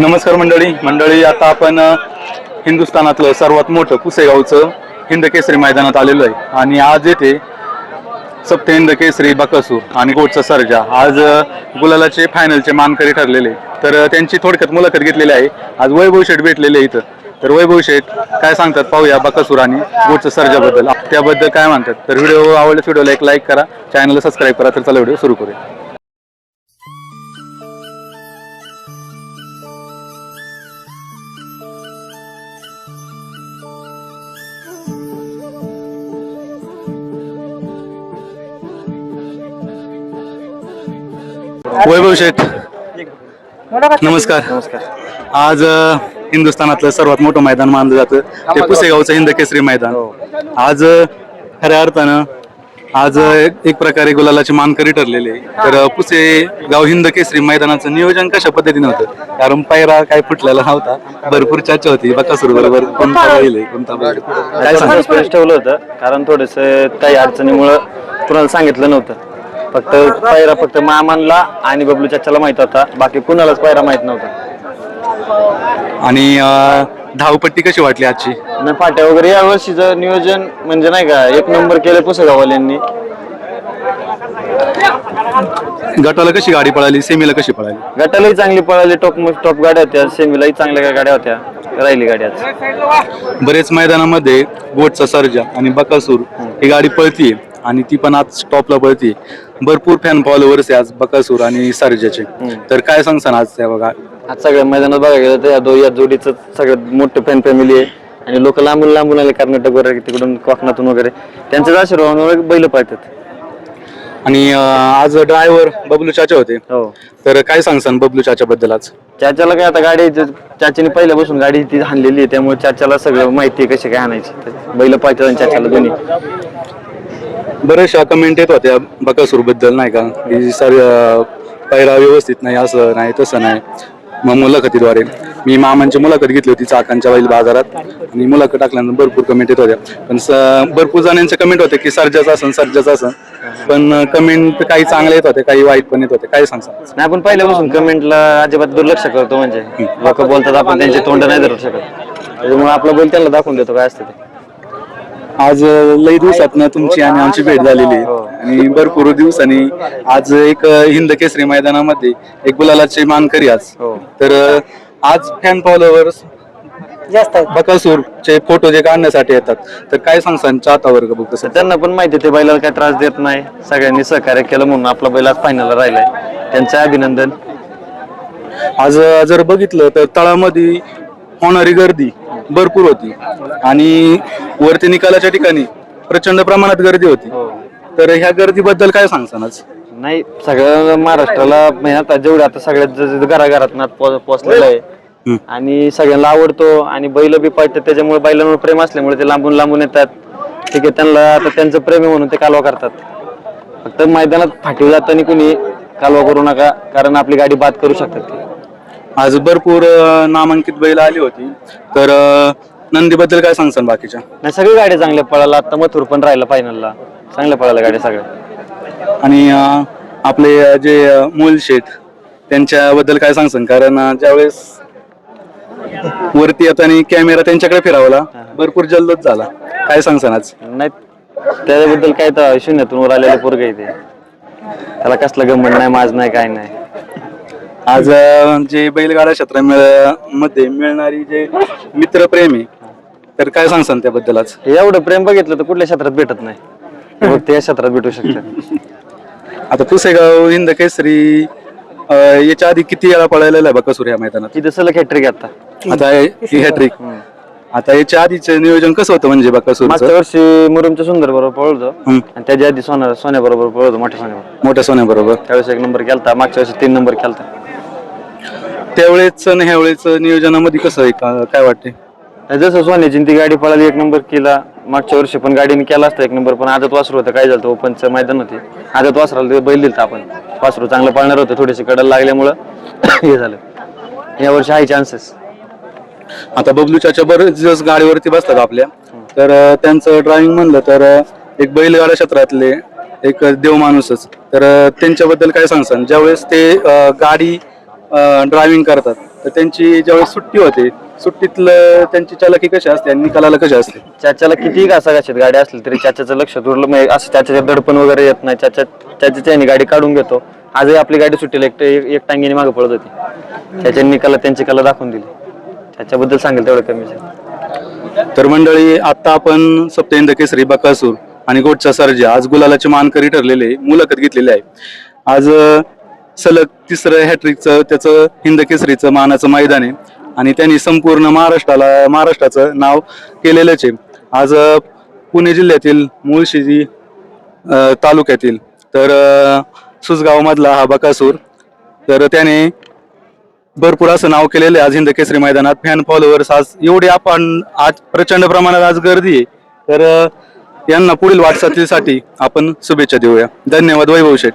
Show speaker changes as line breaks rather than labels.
नमस्कार मंडळी. मंडळी आता आपण हिंदुस्थानातलं सर्वात मोठं पुसेगावचं हिंद केसरी मैदानात आलेलो आहे. आणि आज येथे सप्त हिंद केसरी बकासूर आणि गोटचा सर्जा आज गुलालाचे फायनलचे मानकरी ठरलेले तर त्यांची थोडक्यात मुलाखत घेतलेली आहे. आज वैभव शेठ भेटलेले आहे इथं. तर वैभव शेठ काय सांगतात पाहूया बकासूर आणि गोटचा सर्जाबद्दल. त्याबद्दल काय म्हणतात? तर व्हिडिओ आवडल्यास व्हिडिओला एक लाईक करा. चॅनलला सबस्क्राईब करा. तर चला व्हिडिओ सुरू करूया. वैभव शेठ. नमस्कार.
नमस्कार.
आज अ, हिंदुस्थानातलं सर्वात मोठं मैदान मानलं जातं. ते पुसेगावचं हिंद केसरी मैदान. आज अ, खऱ्या अर्थानं आज अ, एक एक प्रकारे गुलालाचे मानकरी ठरलेले आहे. तर अ, पुसेगाव हिंद केसरी मैदानाचं नियोजन कशा पद्धतीने होतं? कारण पायरा काय फुटलेला नव्हता. भरपूर चर्चा होती. बकासूर बरोबर कोणता बैल आहे, कोणता बैल आहे. काय सांगा
ठेवलं होतं कारण थोडस काही अडचणीमुळं कुणाला सांगितलं नव्हतं. फक्त पायरा फक्त मामांना आणि बबलू चाच्याला माहीत होता. बाकी कुणालाच पायरा माहीत नव्हता.
आणि अ, धावपट्टी कशी वाटली आजची?
आणि फाट्या वगैरे या वर्षीचं नियोजन म्हणजे नाही का एक नंबर केलं पुसेगाववाल्यांनी.
गटाला कशी गाडी पळाली? सेमीला कशी पळाली?
गटालाही चांगली पळाली. टॉप टॉप गाड्या होत्या. सेमीलाही चांगल्या गाड्या होत्या. राहिली गाडी आज.
बरेच मैदानामध्ये गोटचा सर्जा आणि बकासूर ही गाडी पळतीये. आणि ती पण आज टॉपला पळतीये भरपूर फॅन फॉलोअर्स आहे आज बकासूर आणि सर्जाचे. तर काय सांगसान आज त्या बघा?
आज सगळ्या मैदानात बघायला गेलं तर या दो या जोडीचं सगळ्यात मोठं फॅन फॅमिली आहे. आणि लोक लांबून लांबून आले कर्नाटक वगैरे तिकडून कोकणातून वगैरे. त्यांच्याच आशीर्वादामुळे बैल पाळतात.
आणि आज ड्रायव्हर बबलू चाचा होते.
हो.
तर काय सांगसान बबलू चाचा बद्दल आज?
चाच्याला काय आता गाडी चाच्याने पहिल्यापासून गाडी ती हाणलेली आहे त्यामुळे चाच्याला सगळं माहिती आहे कशी काय आणायची बैल पाळतात आणि चाच्याला दोन्ही.
बऱ्याचशा कमेंट येत होत्या बकासूरबद्दल नाही का? की पायरा व्यवस्थित नाही असं नाही तसं नाही. मग मुलाखतीद्वारे. मी मामांची मुलाखत घेतली होती चाकांच्या बैल बाजारात. आणि मुलाखत टाकल्यानंतर भरपूर कमेंट येत होत्या. पण स- भरपूर जणांचे कमेंट होते की सर्जाचं असं सर्जाचं असं पण कमेंट काही चांगले येत होते काही वाईट पण येत होते. काय सांग
नाही आपण पहिल्यापासून कमेंटला अजिबात दुर्लक्ष करतो म्हणजे. लोक बोलतात आपण त्यांचे तोंड नाही धरू शकत. त्याच्यामुळे आपला बोल त्यांना दाखवून देतो काय असतं ते.
आज लई दिवसातनं तुमची आणि आमची भेट झालेली आहे.
हो.
आणि भरपूर दिवसांनी आज एक हिंद केसरी मैदानामध्ये एक गुलालाचे मानकरी आज.
हो.
तर आज फॅन फॉलोअर्स
जास्त
बकासूरचे फोटो जे काढण्यासाठी येतात. तर काय सांगसान चाहता वर्ग बघ
त्यांना पण माहिती आहे ते बैलाला काय त्रास देत नाही. सगळ्यांनी सहकार्य केलं म्हणून आपला बैल आज फायनलला राहिलाय. त्यांचं अभिनंदन.
आज जर बघितलं तर तळामध्ये होणारी गर्दी भरपूर होती. आणि वरती निकालाच्या ठिकाणी प्रचंड प्रमाणात गर्दी होती. तर ह्या गर्दीबद्दल काय सांगसान आज
नाही सगळ्या महाराष्ट्राला म्हणजे आता जेवढे आता सगळ्यात घराघरात नाद पो- पोचलेला आहे. आणि सगळ्यांना आवडतो आणि बैल बी पाळतात त्याच्यामुळे बैलांवर प्रेम असल्यामुळे ते लांबून लांबून येतात. ठीक आहे त्यांना आता त्यांचं प्रेम म्हणून ते कालवा करतात. फक्त मैदानात फाटीव जाताना कुणी कालवा करू नका कारण आपली गाडी बाद करू शकतात ते.
आज भरपूर अं, नामांकित बैल आली होती. तर अं, नंदीबद्दल काय सांगसान बाकीच्या?
नाही सगळी गाड्या चांगल्या पळाला. आता मथुर पण राहिला फायनलला चांगल्या पळाल्या गाड्या सगळ्या.
आणि अं, आपले अं, जे अं, मूल शेठ त्यांच्याबद्दल काय सांगसान? कारण अं, ज्यावेळेस वरती येताना कॅमेरा त्यांच्याकडे फिरावला भरपूर जल्लोष झाला. काय सांगसान आज?
नाही त्याच्याबद्दल काय तर शून्यातून वर आलेले पोरग ते. त्याला कसला गंमत नाही माज नाही काय नाही.
आज अं, जे बैलगाडा क्षेत्रा मिळ- मध्ये मिळणारी जे मित्रप्रेम आहे तर काय सांगसान त्याबद्दल आज?
एवढं प्रेम बघितलं तर कुठल्या क्षेत्रात भेटत नाही. फक्त या क्षेत्रात भेटू शकतं.
आता पुसेगाव हिंद केसरी अं, याच्या आधी किती वेळा पळालेला आहे बकासूर या मैदानात?
तिथे सलग हॅट्रिक आता.
आता ही हॅट्रिक आता याच्या आधीच नियोजन कसं होतं म्हणजे बकासूरचं
मागच्या वर्षी मुरुमच्या सुंदर बरोबर पळवतो
हम्म.
आणि त्याच्या आधी सोन्या सोन्या बरोबर पळवतो मोठ्या सोन्याबरोबर.
मोठ्या सोन्याबरोबर.
त्यावेळेस एक नंबर केलता मागच्या वर्षी तीन नंबर केलता.
त्यावेळेस आणि ह्या वेळेस नियोजनामध्ये कसं आहे? का- काय वाटते
जसं सोन्याची ती गाडी पळाली एक नंबर केला. मागच्या वर्षी पण गाडीने केला असता एक नंबर पण आदत वासरू होतं. काय झालं ओपनचं मैदान होते. आदत वासराला ते बैल दिलता आपण. वासरू चांगलं पाळणार होतं थोडेसे कडल लागल्यामुळं हे झालं. या वर्षी आहे चान्सेस
आता बबलू चाचा बरेच दिवस गाडीवरती बसतात आपल्या. तर त्यांचं ड्रायव्हिंग म्हणलं तर एक बैलगाडा क्षेत्रातले एक देव माणूसच. तर त्यांच्याबद्दल काय सांगसान? ज्यावेळेस ते गाडी ड्रायव्हिंग करतात. तर त्यांची ज्यावेळेस सुट्टी होते सुट्टीतलं त्यांची चालकी कशी असते आणि निकालाला कशी असते?
चाच्याला कितीही घासाघाशीत गाडी असली तरी चाच्याचं लक्ष दुर्लभ म्हणजे असं त्याच्या दडपण वगैरे येत नाही. चाच्या त्याच्या याने गाडी काढून घेतो. आजही आपली गाडी सुट्टीला एक एक टांगीने मागे पळत होती. त्याच्या निकाला त्यांची कला दाखवून दिली. त्याच्याबद्दल सांगेल तेवढं आहे
तर मंडळी आता आपण सप्तहिंद केसरी बकासूर आणि गोटचा सर्जा आज गुलालाचे मानकरी ठरलेले मुलाखत घेतलेली आहे. आज सलग तिसरं हॅट्रिकचं त्याचं हिंद केसरीचं मानाचं मैदान आहे. आणि त्यांनी संपूर्ण महाराष्ट्राला महाराष्ट्राचं नाव केलेलंच आहे. आज पुणे जिल्ह्यातील मुळशी तालुक्यातील तर सुसगावमधला हा बकासूर तर त्याने भरपूर असं नाव केलेलं आहे. आज हिंद केसरी मैदानात फॅन फॉलोअर्स आज एवढी आपण आज प्रचंड प्रमाणात आज गर्दी आहे. तर यांना पुढील वाटचालीसाठी आपण शुभेच्छा देऊया. धन्यवाद वैभव शेठ.